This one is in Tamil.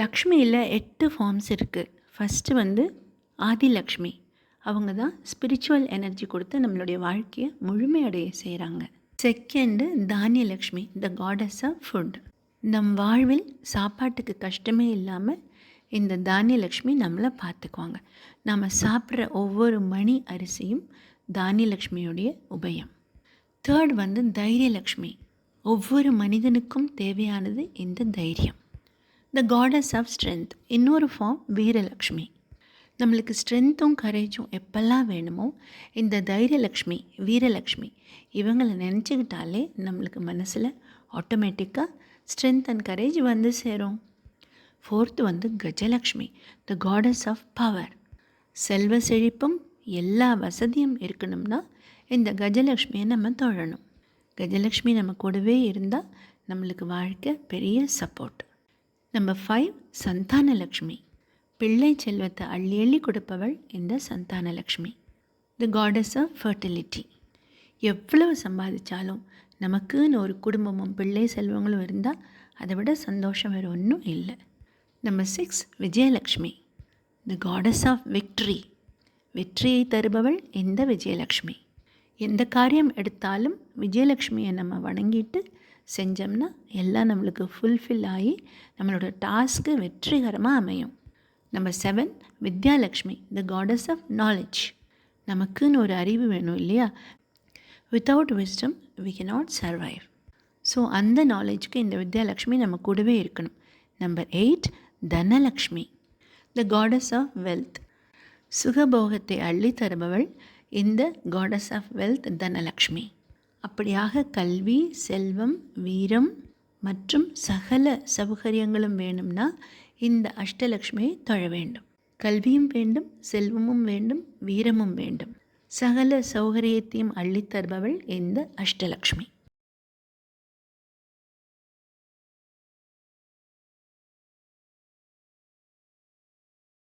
லக்ஷ்மியில் எட்டு ஃபார்ம்ஸ் இருக்குது ஃபஸ்ட்டு வந்து ஆதிலக்ஷ்மி. அவங்க தான் ஸ்பிரிச்சுவல் எனர்ஜி கொடுத்து நம்மளுடைய வாழ்க்கையை முழுமையடைய செய்கிறாங்க second Dhanyalakshmi the goddess of food நம் வாழ்வில் சாப்பாட்டுக்கு கஷ்டமே இல்லாமல் இந்த தானியலக்ஷ்மி நம்மளை பார்த்துக்குவாங்க. நம்ம சாப்பிட்ற ஒவ்வொரு மணி அரிசியும் தானியலக்ஷ்மியுடைய உபயம். தேர்ட் வந்து தைரியலக்ஷ்மி. ஒவ்வொரு மனிதனுக்கும் தேவையானது இந்த தைரியம். த காடஸ் ஆஃப் ஸ்ட்ரென்த் இன்னொரு ஃபார்ம் வீரலக்ஷ்மி. நம்மளுக்கு ஸ்ட்ரென்த்தும் கரேஜும் எப்பெல்லாம் வேணுமோ இந்த தைரியலக்ஷ்மி வீரலக்ஷ்மி இவங்களை நினச்சிக்கிட்டாலே நம்மளுக்கு மனசில் ஆட்டோமேட்டிக்காக ஸ்ட்ரென்த் அண்ட் கரேஜ் வந்து சேரும். ஃபோர்த்து வந்து Gajalakshmi the goddess of power செல்வ செழிப்பும் எல்லா வசதியும் இருக்கணும்னா இந்த கஜலக்ஷ்மியை நம்ம தொழணும். கஜலக்ஷ்மி நம்ம கூடவே இருந்தால் நம்மளுக்கு வாழ்க்கை பெரிய சப்போர்ட் நம்பர் ஃபைவ் சந்தானலக்ஷ்மி பிள்ளை செல்வத்தை அள்ளி அள்ளி கொடுப்பவள் இந்த Santhanalakshmi the goddess of fertility எவ்வளவு சம்பாதிச்சாலும் நமக்குன்னு ஒரு குடும்பமும் பிள்ளை செல்வங்களும் இருந்தால் அதை விட சந்தோஷம் வேறு ஒன்றும் இல்லை. Number six Vijayalakshmi the goddess of victory வெற்றியை தருபவள் இந்த விஜயலக்ஷ்மி எந்த காரியம் எடுத்தாலும் விஜயலக்ஷ்மியை நம்ம வணங்கிட்டு செஞ்சோம்னா எல்லாம் நம்மளுக்கு ஃபுல்ஃபில் ஆகி நம்மளோட டாஸ்க்கு வெற்றிகரமாக அமையும். Number seven Vidyalakshmi the goddess of knowledge நமக்குன்னு ஒரு அறிவு வேணும் இல்லையா? Without wisdom we cannot survive so அந்த நாலேஜ்க்கு இந்த வித்யாலக்ஷ்மி நம்ம கூடவே இருக்கணும். Number eight Dhanalakshmi the goddess of wealth சுகபோகத்தை அள்ளி தருபவள் இந்த காடஸ் ஆஃப் வெல்த் தனலக்ஷ்மி. அப்படியாக கல்வி செல்வம் வீரம் மற்றும் சகல சௌகரியங்களும் வேணும்னா இந்த அஷ்டலக்ஷ்மியை தொழ வேண்டும். கல்வியும் வேண்டும் செல்வமும் வேண்டும் வீரமும் வேண்டும். சகல சௌகரியத்தையும் அள்ளித்தருபவள் இந்த அஷ்டலக்ஷ்மி.